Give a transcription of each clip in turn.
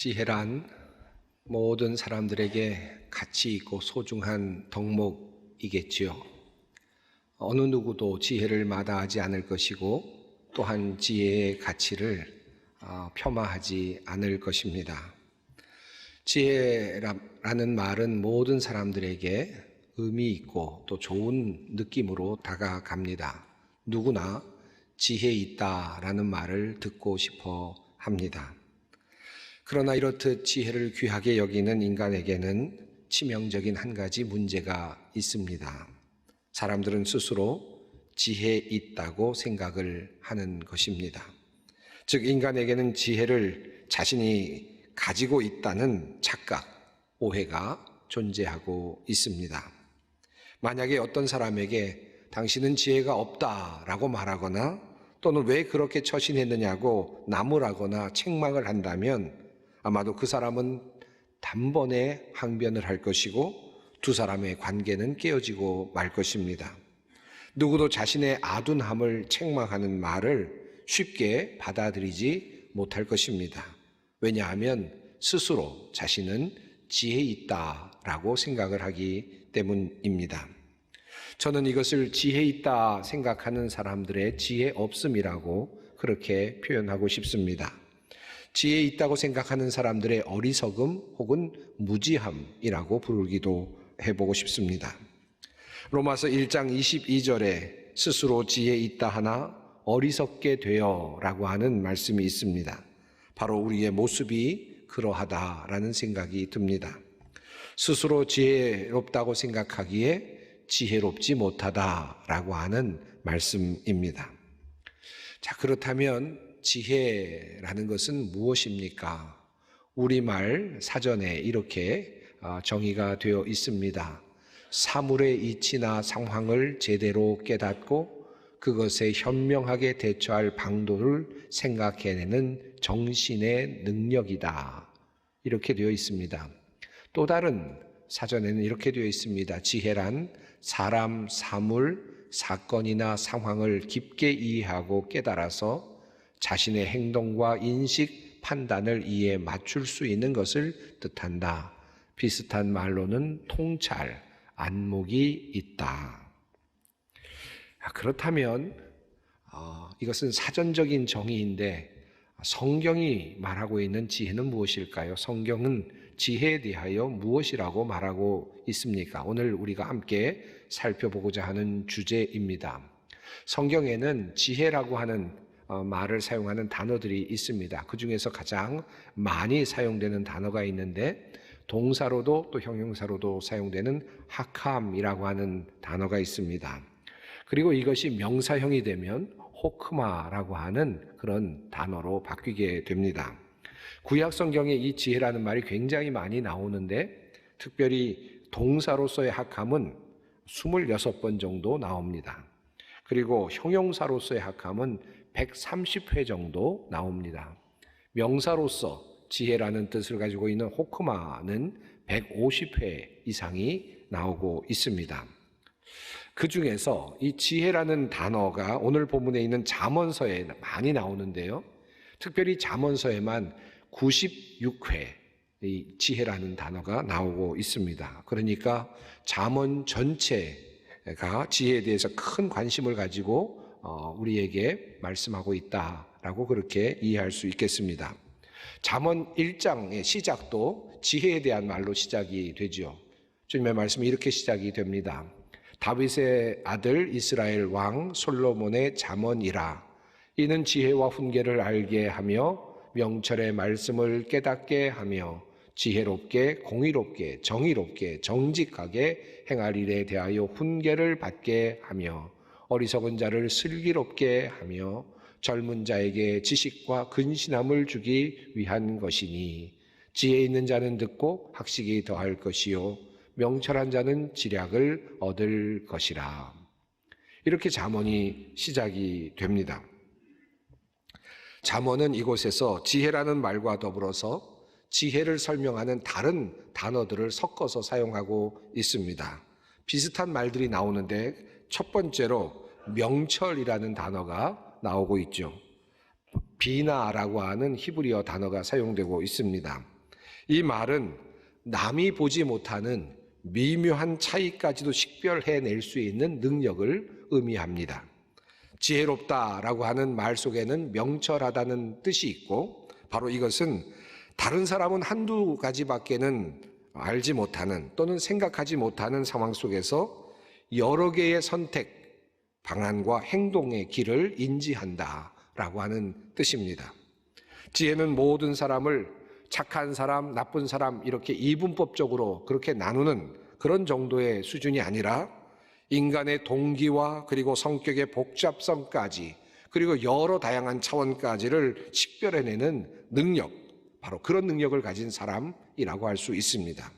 지혜란 모든 사람들에게 가치 있고 소중한 덕목이겠지요. 어느 누구도 지혜를 마다하지 않을 것이고 또한 지혜의 가치를 어, 폄하하지 않을 것입니다. 지혜라는 말은 모든 사람들에게 의미 있고 또 좋은 느낌으로 다가갑니다. 누구나 지혜 있다라는 말을 듣고 싶어 합니다. 그러나 이렇듯 지혜를 귀하게 여기는 인간에게는 치명적인 한 가지 문제가 있습니다. 사람들은 스스로 지혜 있다고 생각을 하는 것입니다. 즉, 인간에게는 지혜를 자신이 가지고 있다는 착각, 오해가 존재하고 있습니다. 만약에 어떤 사람에게 당신은 지혜가 없다라고 말하거나 또는 왜 그렇게 처신했느냐고 나무라거나 책망을 한다면 아마도 그 사람은 단번에 항변을 할 것이고 두 사람의 관계는 깨어지고 말 것입니다. 누구도 자신의 아둔함을 책망하는 말을 쉽게 받아들이지 못할 것입니다. 왜냐하면 스스로 자신은 지혜 있다라고 생각을 하기 때문입니다. 저는 이것을 지혜 있다 생각하는 사람들의 지혜 없음이라고 그렇게 표현하고 싶습니다. 지혜 있다고 생각하는 사람들의 어리석음 혹은 무지함이라고 부르기도 해보고 싶습니다. 로마서 1장 22절에 스스로 지혜 있다 하나 어리석게 되어 라고 하는 말씀이 있습니다. 바로 우리의 모습이 그러하다라는 생각이 듭니다. 스스로 지혜롭다고 생각하기에 지혜롭지 못하다라고 하는 말씀입니다. 자, 그렇다면 지혜라는 것은 무엇입니까? 우리말 사전에 이렇게 어, 정의가 되어 있습니다. 사물의 이치나 상황을 제대로 깨닫고 그것에 현명하게 대처할 방도를 생각해내는 정신의 능력이다. 이렇게 되어 있습니다. 또 다른 사전에는 이렇게 되어 있습니다. 지혜란 사람, 사물, 사건이나 상황을 깊게 이해하고 깨달아서 자신의 행동과 인식, 판단을 이에 맞출 수 있는 것을 뜻한다. 비슷한 말로는 통찰, 안목이 있다. 아, 그렇다면 어, 이것은 사전적인 정의인데 성경이 말하고 있는 지혜는 무엇일까요? 성경은 지혜에 대하여 무엇이라고 말하고 있습니까? 오늘 우리가 함께 살펴보고자 하는 주제입니다. 성경에는 지혜라고 하는 어, 말을 사용하는 단어들이 있습니다. 그 중에서 가장 많이 사용되는 단어가 있는데 동사로도 또 형용사로도 사용되는 하캄이라고 하는 단어가 있습니다. 그리고 이것이 명사형이 되면 호크마라고 하는 그런 단어로 바뀌게 됩니다. 구약 성경에 이 지혜라는 말이 굉장히 많이 나오는데 특별히 동사로서의 학함은 26번 정도 나옵니다. 그리고 형용사로서의 학함은 130회 정도 나옵니다. 명사로서 지혜라는 뜻을 가지고 있는 호크마는 150회 이상이 나오고 있습니다. 그 중에서 이 지혜라는 단어가 오늘 본문에 있는 잠언서에 많이 나오는데요. 특별히 잠언서에만 96회 이 지혜라는 단어가 나오고 있습니다. 그러니까 잠언 전체 가 지혜에 대해서 큰 관심을 가지고 어, 우리에게 말씀하고 있다라고 그렇게 이해할 수 있겠습니다. 잠언 1장의 시작도 지혜에 대한 말로 시작이 되지요. 주님의 말씀이 이렇게 시작이 됩니다. 다윗의 아들 이스라엘 왕 솔로몬의 잠언이라 이는 지혜와 훈계를 알게 하며 명철의 말씀을 깨닫게 하며 지혜롭게 공의롭게 정의롭게 정직하게 행할 일에 대하여 훈계를 받게 하며 어리석은 자를 슬기롭게 하며 젊은 자에게 지식과 근신함을 주기 위한 것이니 지혜 있는 자는 듣고 학식이 더할 것이요 명철한 자는 지략을 얻을 것이라. 이렇게 잠언이 시작이 됩니다. 잠언은 이곳에서 지혜라는 말과 더불어서 지혜를 설명하는 다른 단어들을 섞어서 사용하고 있습니다. 비슷한 말들이 나오는데 첫 번째로 명철이라는 단어가 나오고 있죠. 비나라고 하는 히브리어 단어가 사용되고 있습니다. 이 말은 남이 보지 못하는 미묘한 차이까지도 식별해낼 수 있는 능력을 의미합니다. 지혜롭다라고 하는 말 속에는 명철하다는 뜻이 있고 바로 이것은 다른 사람은 한두 가지밖에는 알지 못하는 또는 생각하지 못하는 상황 속에서 여러 개의 선택, 방안과 행동의 길을 인지한다 라고 하는 뜻입니다. 지혜는 모든 사람을 착한 사람, 나쁜 사람 이렇게 이분법적으로 그렇게 나누는 그런 정도의 수준이 아니라 인간의 동기와 그리고 성격의 복잡성까지 그리고 여러 다양한 차원까지를 식별해내는 능력, 바로 그런 능력을 가진 사람이라고 할 수 있습니다.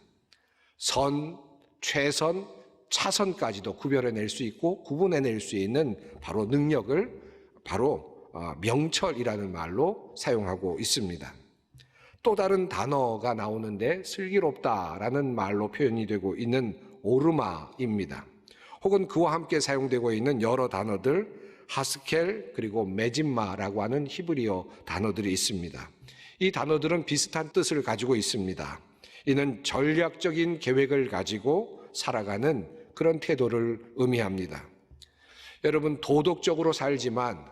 선, 최선, 차선까지도 구별해낼 수 있고 구분해낼 수 있는 바로 능력을 바로 어, 명철이라는 말로 사용하고 있습니다. 또 다른 단어가 나오는데 슬기롭다라는 말로 표현이 되고 있는 오르마입니다. 혹은 그와 함께 사용되고 있는 여러 단어들 하스켈 그리고 메진마라고 하는 히브리어 단어들이 있습니다. 이 단어들은 비슷한 뜻을 가지고 있습니다. 이는 전략적인 계획을 가지고 살아가는 그런 태도를 의미합니다. 여러분 도덕적으로 살지만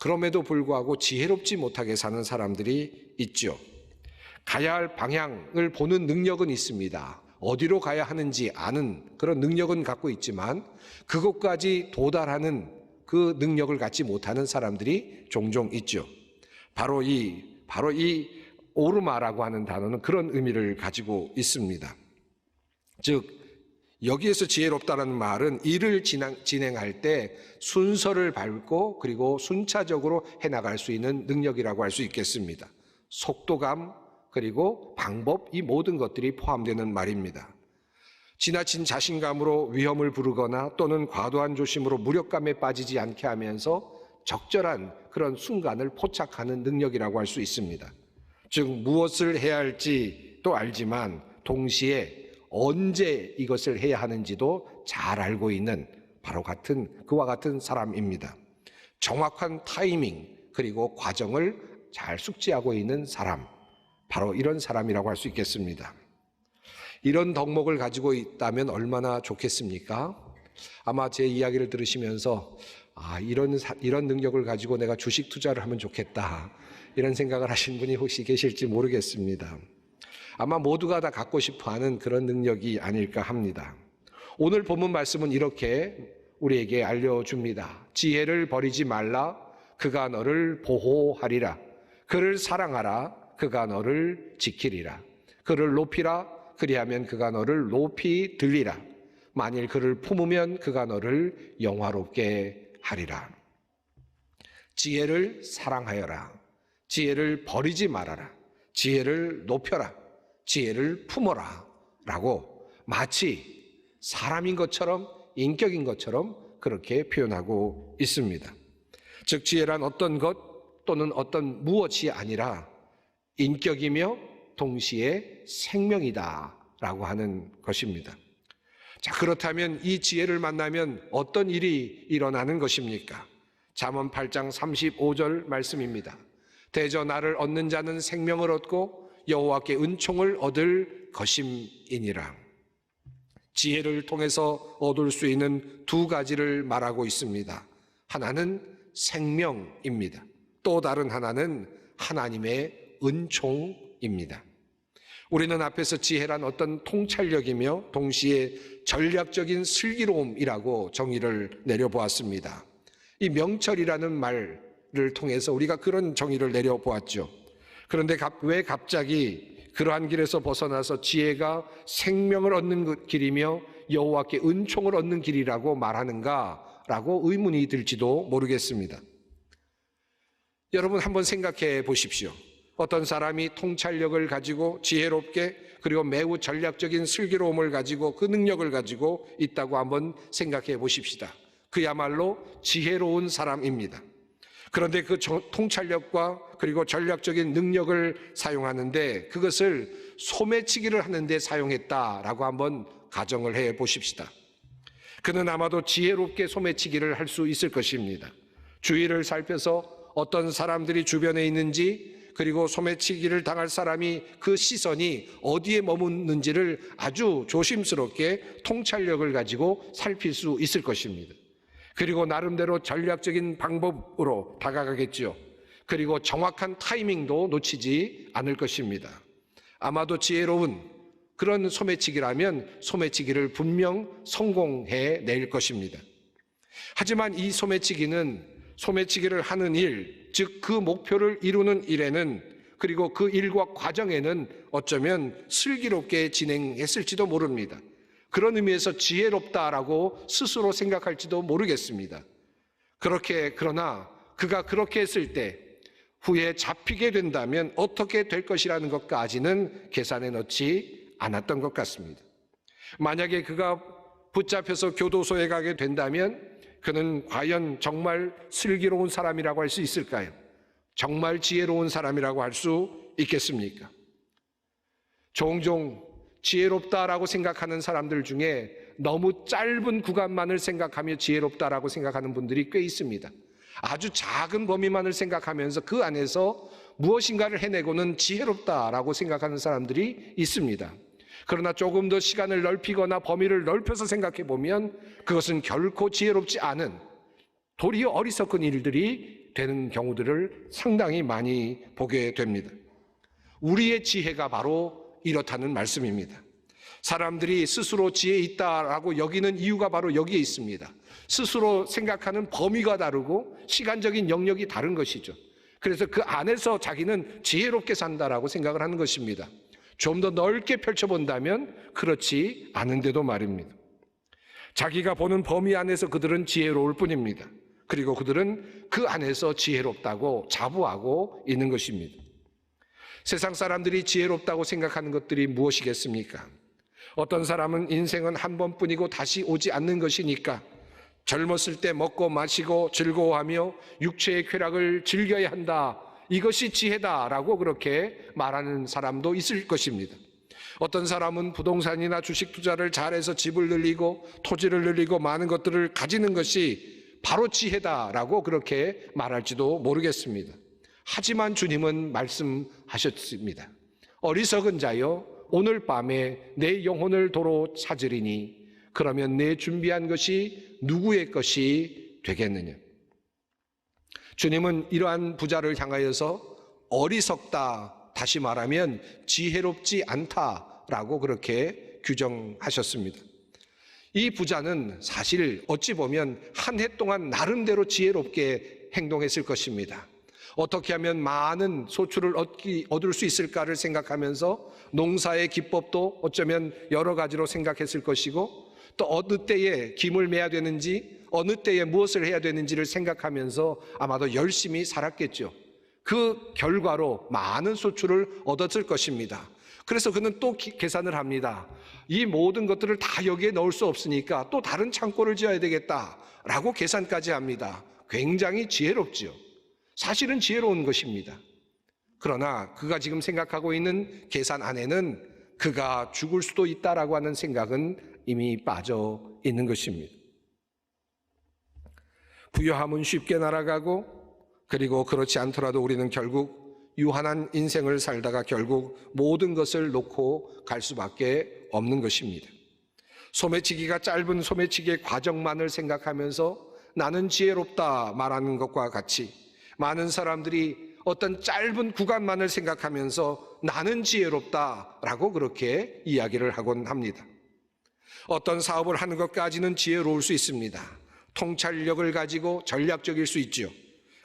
그럼에도 불구하고 지혜롭지 못하게 사는 사람들이 있죠. 가야 할 방향을 보는 능력은 있습니다. 어디로 가야 하는지 아는 그런 능력은 갖고 있지만 그것까지 도달하는 그 능력을 갖지 못하는 사람들이 종종 있죠. 바로 이 바로 이 오르마라고 하는 단어는 그런 의미를 가지고 있습니다. 즉 여기에서 지혜롭다는 말은 일을 진행, 할때 순서를 밟고 그리고 순차적으로 해나갈 수 있는 능력이라고 할 수 있겠습니다. 속도감 그리고 방법 이 모든 것들이 포함되는 말입니다. 지나친 자신감으로 위험을 부르거나 또는 과도한 조심으로 무력감에 빠지지 않게 하면서 적절한 그런 순간을 포착하는 능력이라고 할 수 있습니다. 즉 무엇을 해야 할지도 알지만 동시에 언제 이것을 해야 하는지도 잘 알고 있는 바로 같은 그와 같은 사람입니다. 정확한 타이밍 그리고 과정을 잘 숙지하고 있는 사람 바로 이런 사람이라고 할 수 있겠습니다. 이런 덕목을 가지고 있다면 얼마나 좋겠습니까? 아마 제 이야기를 들으시면서 아, 이런 이런 능력을 가지고 내가 주식 투자를 하면 좋겠다. 이런 생각을 하신 분이 혹시 계실지 모르겠습니다. 아마 모두가 다 갖고 싶어 하는 그런 능력이 아닐까 합니다. 오늘 본문 말씀은 이렇게 우리에게 알려줍니다. 지혜를 버리지 말라. 그가 너를 보호하리라. 그를 사랑하라. 그가 너를 지키리라. 그를 높이라. 그리하면 그가 너를 높이 들리라. 만일 그를 품으면 그가 너를 영화롭게 하리라. 지혜를 사랑하여라. 지혜를 버리지 말아라. 지혜를 높여라. 지혜를 품어라. 라고 마치 사람인 것처럼 인격인 것처럼 그렇게 표현하고 있습니다. 즉, 지혜란 어떤 것 또는 어떤 무엇이 아니라 인격이며 동시에 생명이다. 라고 하는 것입니다. 자, 그렇다면 이 지혜를 만나면 어떤 일이 일어나는 것입니까? 잠언 8장 35절 말씀입니다. 대저 나를 얻는 자는 생명을 얻고 여호와께 은총을 얻을 것임이니라. 지혜를 통해서 얻을 수 있는 두 가지를 말하고 있습니다. 하나는 생명입니다. 또 다른 하나는 하나님의 은총입니다. 우리는 앞에서 지혜란 어떤 통찰력이며 동시에 전략적인 슬기로움이라고 정의를 내려보았습니다. 이 명철이라는 말을 통해서 우리가 그런 정의를 내려보았죠. 그런데 왜 갑자기 그러한 길에서 벗어나서 지혜가 생명을 얻는 그 길이며 여호와께 은총을 얻는 길이라고 말하는가라고 의문이 들지도 모르겠습니다. 여러분 한번 생각해 보십시오. 어떤 사람이 통찰력을 가지고 지혜롭게 그리고 매우 전략적인 슬기로움을 가지고 그 능력을 가지고 있다고 한번 생각해 보십시다. 그야말로 지혜로운 사람입니다. 그런데 그 통찰력과 그리고 전략적인 능력을 사용하는데 그것을 소매치기를 하는데 사용했다라고 한번 가정을 해 보십시다. 그는 아마도 지혜롭게 소매치기를 할 수 있을 것입니다. 주위를 살펴서 어떤 사람들이 주변에 있는지 그리고 소매치기를 당할 사람이 그 시선이 어디에 머무는지를 아주 조심스럽게 통찰력을 가지고 살필 수 있을 것입니다. 그리고 나름대로 전략적인 방법으로 다가가겠죠. 그리고 정확한 타이밍도 놓치지 않을 것입니다. 아마도 지혜로운 그런 소매치기라면 소매치기를 분명 성공해 낼 것입니다. 하지만 이 소매치기는 소매치기를 하는 일, 즉 그 목표를 이루는 일에는 그리고 그 일과 과정에는 어쩌면 슬기롭게 진행했을지도 모릅니다. 그런 의미에서 지혜롭다라고 스스로 생각할지도 모르겠습니다. 그렇게 그러나 그가 그렇게 했을 때 후에 잡히게 된다면 어떻게 될 것이라는 것까지는 계산에 넣지 않았던 것 같습니다. 만약에 그가 붙잡혀서 교도소에 가게 된다면 그는 과연 정말 슬기로운 사람이라고 할 수 있을까요? 정말 지혜로운 사람이라고 할 수 있겠습니까? 종종 지혜롭다라고 생각하는 사람들 중에 너무 짧은 구간만을 생각하며 지혜롭다라고 생각하는 분들이 꽤 있습니다. 아주 작은 범위만을 생각하면서 그 안에서 무엇인가를 해내고는 지혜롭다라고 생각하는 사람들이 있습니다. 그러나 조금 더 시간을 넓히거나 범위를 넓혀서 생각해 보면 그것은 결코 지혜롭지 않은 도리어 어리석은 일들이 되는 경우들을 상당히 많이 보게 됩니다. 우리의 지혜가 바로 이렇다는 말씀입니다. 사람들이 스스로 지혜 있다라고 여기는 이유가 바로 여기에 있습니다. 스스로 생각하는 범위가 다르고 시간적인 영역이 다른 것이죠. 그래서 그 안에서 자기는 지혜롭게 산다라고 생각을 하는 것입니다. 좀 더 넓게 펼쳐본다면 그렇지 않은데도 말입니다. 자기가 보는 범위 안에서 그들은 지혜로울 뿐입니다. 그리고 그들은 그 안에서 지혜롭다고 자부하고 있는 것입니다. 세상 사람들이 지혜롭다고 생각하는 것들이 무엇이겠습니까? 어떤 사람은 인생은 한 번뿐이고 다시 오지 않는 것이니까 젊었을 때 먹고 마시고 즐거워하며 육체의 쾌락을 즐겨야 한다. 이것이 지혜다라고 그렇게 말하는 사람도 있을 것입니다. 어떤 사람은 부동산이나 주식 투자를 잘해서 집을 늘리고 토지를 늘리고 많은 것들을 가지는 것이 바로 지혜다라고 그렇게 말할지도 모르겠습니다. 하지만 주님은 말씀하셨습니다. 어리석은 자여 오늘 밤에 내 영혼을 도로 찾으리니 그러면 내 준비한 것이 누구의 것이 되겠느냐? 주님은 이러한 부자를 향하여서 어리석다, 다시 말하면 지혜롭지 않다라고 그렇게 규정하셨습니다. 이 부자는 사실 어찌 보면 한 해 동안 나름대로 지혜롭게 행동했을 것입니다. 어떻게 하면 많은 소출을 얻기, 얻을 수 있을까를 생각하면서 농사의 기법도 어쩌면 여러 가지로 생각했을 것이고 또 어느 때에 김을 매야 되는지 어느 때에 무엇을 해야 되는지를 생각하면서 아마도 열심히 살았겠죠. 그 결과로 많은 소출을 얻었을 것입니다. 그래서 그는 또 기- 계산을 합니다. 이 모든 것들을 다 여기에 넣을 수 없으니까 또 다른 창고를 지어야 되겠다라고 계산까지 합니다. 굉장히 지혜롭지요. 사실은 지혜로운 것입니다. 그러나 그가 지금 생각하고 있는 계산 안에는 그가 죽을 수도 있다라고 하는 생각은 이미 빠져 있는 것입니다. 부유함은 쉽게 날아가고 그리고 그렇지 않더라도 우리는 결국 유한한 인생을 살다가 결국 모든 것을 놓고 갈 수밖에 없는 것입니다. 소매치기가 짧은 소매치기의 과정만을 생각하면서 나는 지혜롭다 말하는 것과 같이 많은 사람들이 어떤 짧은 구간만을 생각하면서 나는 지혜롭다라고 그렇게 이야기를 하곤 합니다. 어떤 사업을 하는 것까지는 지혜로울 수 있습니다. 통찰력을 가지고 전략적일 수 있죠.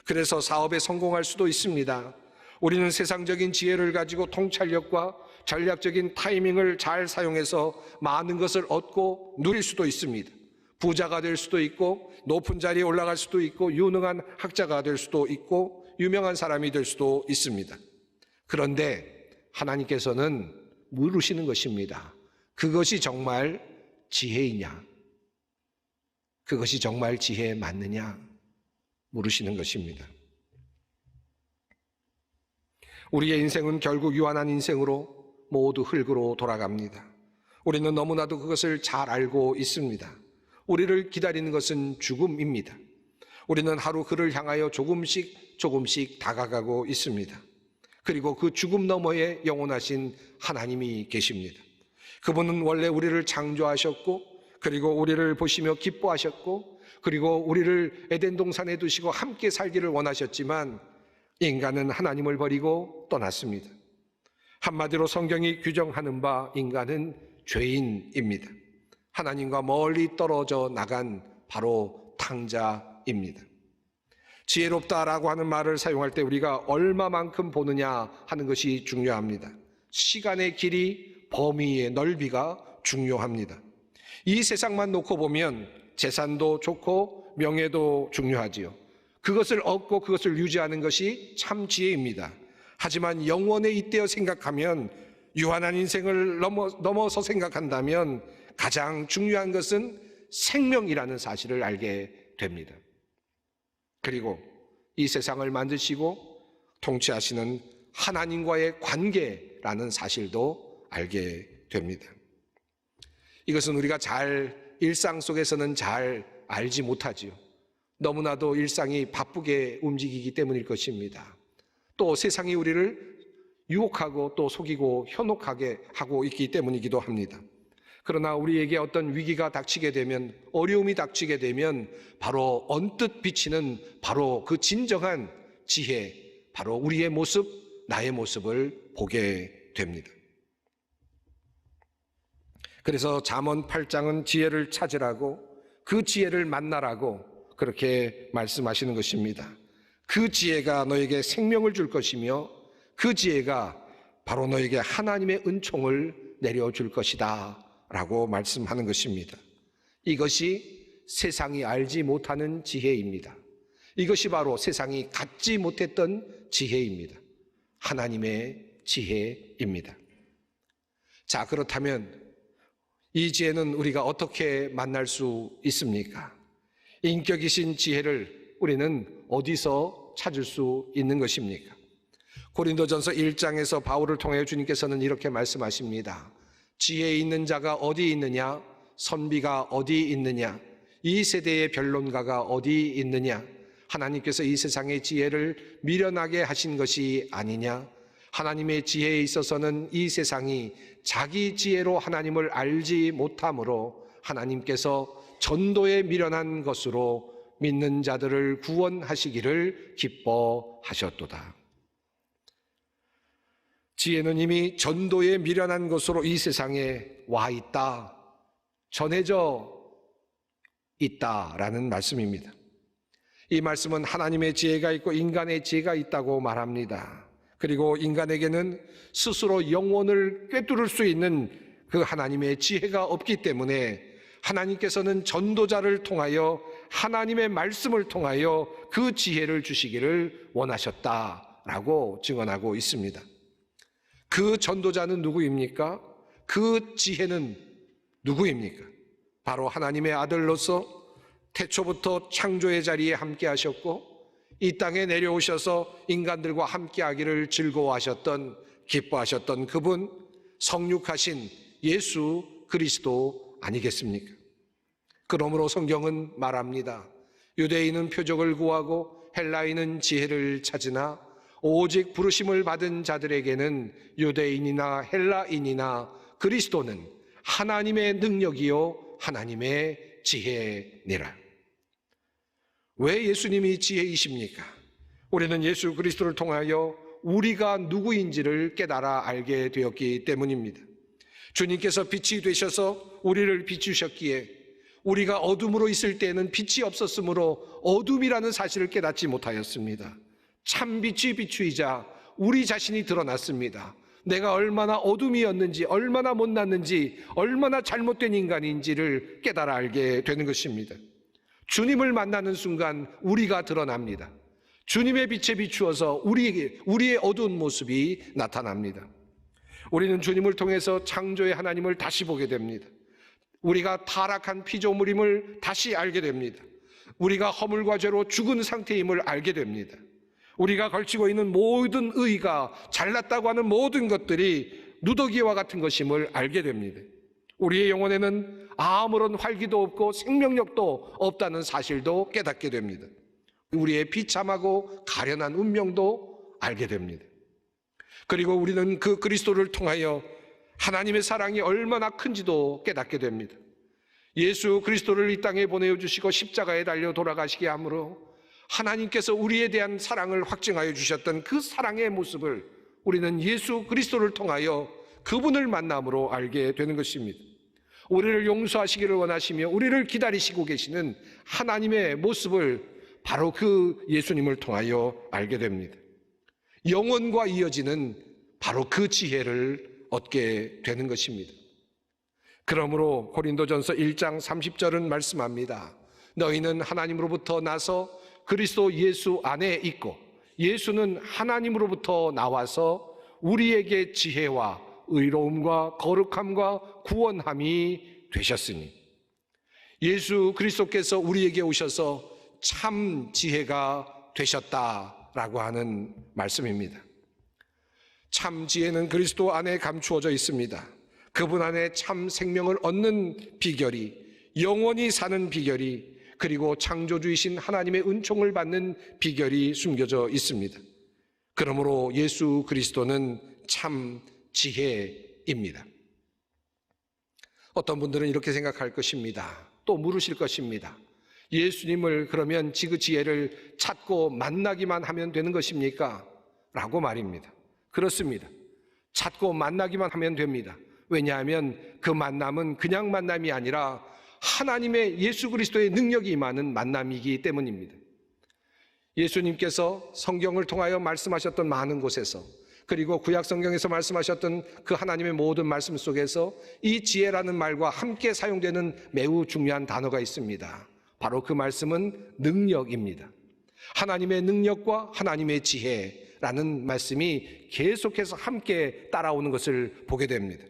그래서 사업에 성공할 수도 있습니다. 우리는 세상적인 지혜를 가지고 통찰력과 전략적인 타이밍을 잘 사용해서 많은 것을 얻고 누릴 수도 있습니다. 부자가 될 수도 있고 높은 자리에 올라갈 수도 있고 유능한 학자가 될 수도 있고 유명한 사람이 될 수도 있습니다. 그런데 하나님께서는 물으시는 것입니다. 그것이 정말 지혜이냐? 그것이 정말 지혜에 맞느냐? 물으시는 것입니다. 우리의 인생은 결국 유한한 인생으로 모두 흙으로 돌아갑니다. 우리는 너무나도 그것을 잘 알고 있습니다. 우리를 기다리는 것은 죽음입니다. 우리는 하루 그를 향하여 조금씩 조금씩 다가가고 있습니다. 그리고 그 죽음 너머에 영원하신 하나님이 계십니다. 그분은 원래 우리를 창조하셨고, 그리고 우리를 보시며 기뻐하셨고, 그리고 우리를 에덴 동산에 두시고 함께 살기를 원하셨지만, 인간은 하나님을 버리고 떠났습니다. 한마디로 성경이 규정하는 바 인간은 죄인입니다. 하나님과 멀리 떨어져 나간 바로 탕자입니다. 지혜롭다라고 하는 말을 사용할 때 우리가 얼마만큼 보느냐 하는 것이 중요합니다. 시간의 길이, 범위의 넓이가 중요합니다. 이 세상만 놓고 보면 재산도 좋고 명예도 중요하지요. 그것을 얻고 그것을 유지하는 것이 참 지혜입니다. 하지만 영원에 잇대어 생각하면 유한한 인생을 넘어, 넘어서 생각한다면 가장 중요한 것은 생명이라는 사실을 알게 됩니다. 그리고 이 세상을 만드시고 통치하시는 하나님과의 관계라는 사실도 알게 됩니다. 이것은 우리가 잘 일상 속에서는 잘 알지 못하지요. 너무나도 일상이 바쁘게 움직이기 때문일 것입니다. 또 세상이 우리를 유혹하고 또 속이고 현혹하게 하고 있기 때문이기도 합니다. 그러나 우리에게 어떤 위기가 닥치게 되면 어려움이 닥치게 되면 바로 언뜻 비치는 바로 그 진정한 지혜, 바로 우리의 모습, 나의 모습을 보게 됩니다. 그래서 잠언 8장은 지혜를 찾으라고 그 지혜를 만나라고 그렇게 말씀하시는 것입니다. 그 지혜가 너에게 생명을 줄 것이며 그 지혜가 바로 너에게 하나님의 은총을 내려줄 것이다. 라고 말씀하는 것입니다. 이것이 세상이 알지 못하는 지혜입니다. 이것이 바로 세상이 갖지 못했던 지혜입니다. 하나님의 지혜입니다. 자, 그렇다면 이 지혜는 우리가 어떻게 만날 수 있습니까? 인격이신 지혜를 우리는 어디서 찾을 수 있는 것입니까? 고린도전서 1장에서 바울을 통해 주님께서는 이렇게 말씀하십니다. 지혜 있는 자가 어디 있느냐? 선비가 어디 있느냐? 이 세대의 변론가가 어디 있느냐? 하나님께서 이 세상의 지혜를 미련하게 하신 것이 아니냐? 하나님의 지혜에 있어서는 이 세상이 자기 지혜로 하나님을 알지 못함으로 하나님께서 전도에 미련한 것으로 믿는 자들을 구원하시기를 기뻐하셨도다. 지혜는 이미 전도에 미련한 것으로 이 세상에 와 있다. 전해져 있다라는 말씀입니다. 이 말씀은 하나님의 지혜가 있고 인간의 지혜가 있다고 말합니다. 그리고 인간에게는 스스로 영혼을 꿰뚫을 수 있는 그 하나님의 지혜가 없기 때문에 하나님께서는 전도자를 통하여 하나님의 말씀을 통하여 그 지혜를 주시기를 원하셨다라고 증언하고 있습니다. 그 전도자는 누구입니까? 그 지혜는 누구입니까? 바로 하나님의 아들로서 태초부터 창조의 자리에 함께 하셨고 이 땅에 내려오셔서 인간들과 함께 하기를 즐거워하셨던 기뻐하셨던 그분 성육하신 예수 그리스도 아니겠습니까? 그러므로 성경은 말합니다. 유대인은 표적을 구하고 헬라인은 지혜를 찾으나 오직 부르심을 받은 자들에게는 유대인이나 헬라인이나 그리스도는 하나님의 능력이요 하나님의 지혜니라. 왜 예수님이 지혜이십니까? 우리는 예수 그리스도를 통하여 우리가 누구인지를 깨달아 알게 되었기 때문입니다. 주님께서 빛이 되셔서 우리를 비추셨기에 우리가 어둠으로 있을 때는 빛이 없었으므로 어둠이라는 사실을 깨닫지 못하였습니다. 참 빛이 비추이자 우리 자신이 드러났습니다. 내가 얼마나 어둠이었는지, 얼마나 못났는지, 얼마나 잘못된 인간인지를 깨달아 알게 되는 것입니다. 주님을 만나는 순간 우리가 드러납니다. 주님의 빛에 비추어서 우리에게, 우리의 어두운 모습이 나타납니다. 우리는 주님을 통해서 창조의 하나님을 다시 보게 됩니다. 우리가 타락한 피조물임을 다시 알게 됩니다. 우리가 허물과 죄로 죽은 상태임을 알게 됩니다. 우리가 걸치고 있는 모든 의가 잘났다고 하는 모든 것들이 누더기와 같은 것임을 알게 됩니다. 우리의 영혼에는 아무런 활기도 없고 생명력도 없다는 사실도 깨닫게 됩니다. 우리의 비참하고 가련한 운명도 알게 됩니다. 그리고 우리는 그 그리스도를 통하여 하나님의 사랑이 얼마나 큰지도 깨닫게 됩니다. 예수 그리스도를 이 땅에 보내어 주시고 십자가에 달려 돌아가시게 함으로 하나님께서 우리에 대한 사랑을 확증하여 주셨던 그 사랑의 모습을 우리는 예수 그리스도를 통하여 그분을 만남으로 알게 되는 것입니다. 우리를 용서하시기를 원하시며 우리를 기다리시고 계시는 하나님의 모습을 바로 그 예수님을 통하여 알게 됩니다. 영원과 이어지는 바로 그 지혜를 얻게 되는 것입니다. 그러므로 고린도전서 1장 30절은 말씀합니다. 너희는 하나님으로부터 나서 그리스도 예수 안에 있고 예수는 하나님으로부터 나와서 우리에게 지혜와 의로움과 거룩함과 구원함이 되셨으니 예수 그리스도께서 우리에게 오셔서 참 지혜가 되셨다라고 하는 말씀입니다. 참 지혜는 그리스도 안에 감추어져 있습니다. 그분 안에 참 생명을 얻는 비결이 영원히 사는 비결이 그리고 창조주이신 하나님의 은총을 받는 비결이 숨겨져 있습니다. 그러므로 예수 그리스도는 참 지혜입니다. 어떤 분들은 이렇게 생각할 것입니다. 또 물으실 것입니다. 예수님을 그러면 지그 지혜를 찾고 만나기만 하면 되는 것입니까? 라고 말입니다. 그렇습니다. 찾고 만나기만 하면 됩니다. 왜냐하면 그 만남은 그냥 만남이 아니라 하나님의 예수 그리스도의 능력이 임하는 만남이기 때문입니다. 예수님께서 성경을 통하여 말씀하셨던 많은 곳에서 그리고 구약 성경에서 말씀하셨던 그 하나님의 모든 말씀 속에서 이 지혜라는 말과 함께 사용되는 매우 중요한 단어가 있습니다. 바로 그 말씀은 능력입니다. 하나님의 능력과 하나님의 지혜라는 말씀이 계속해서 함께 따라오는 것을 보게 됩니다.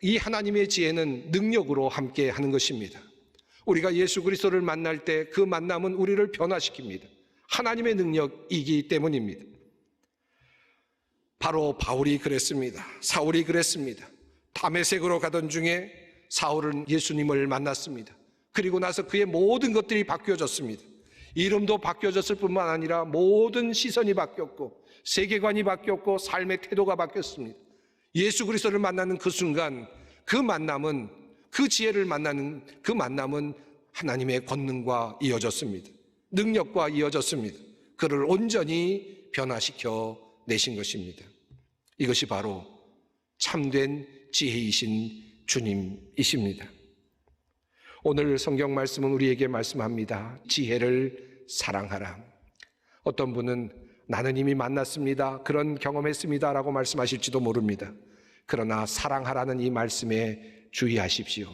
이 하나님의 지혜는 능력으로 함께 하는 것입니다. 우리가 예수 그리스도를 만날 때 그 만남은 우리를 변화시킵니다. 하나님의 능력이기 때문입니다. 바로 바울이 그랬습니다. 사울이 그랬습니다. 담에색으로 가던 중에 사울은 예수님을 만났습니다. 그리고 나서 그의 모든 것들이 바뀌어졌습니다. 이름도 바뀌어졌을 뿐만 아니라 모든 시선이 바뀌었고 세계관이 바뀌었고 삶의 태도가 바뀌었습니다. 예수 그리스도를 만나는 그 순간 그 만남은 그 지혜를 만나는 그 만남은 하나님의 권능과 이어졌습니다. 능력과 이어졌습니다. 그를 온전히 변화시켜 내신 것입니다. 이것이 바로 참된 지혜이신 주님이십니다. 오늘 성경 말씀은 우리에게 말씀합니다. 지혜를 사랑하라. 어떤 분은 나는 이미 만났습니다. 그런 경험했습니다. 라고 말씀하실지도 모릅니다. 그러나 사랑하라는 이 말씀에 주의하십시오.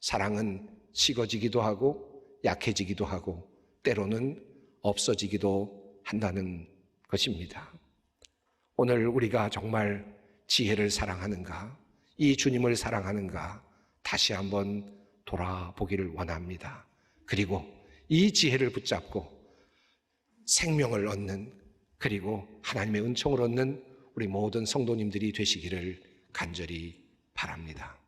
사랑은 식어지기도 하고 약해지기도 하고 때로는 없어지기도 한다는 것입니다. 오늘 우리가 정말 지혜를 사랑하는가, 이 주님을 사랑하는가 다시 한번 돌아보기를 원합니다. 그리고 이 지혜를 붙잡고 생명을 얻는 그리고 하나님의 은총을 얻는 우리 모든 성도님들이 되시기를 간절히 바랍니다.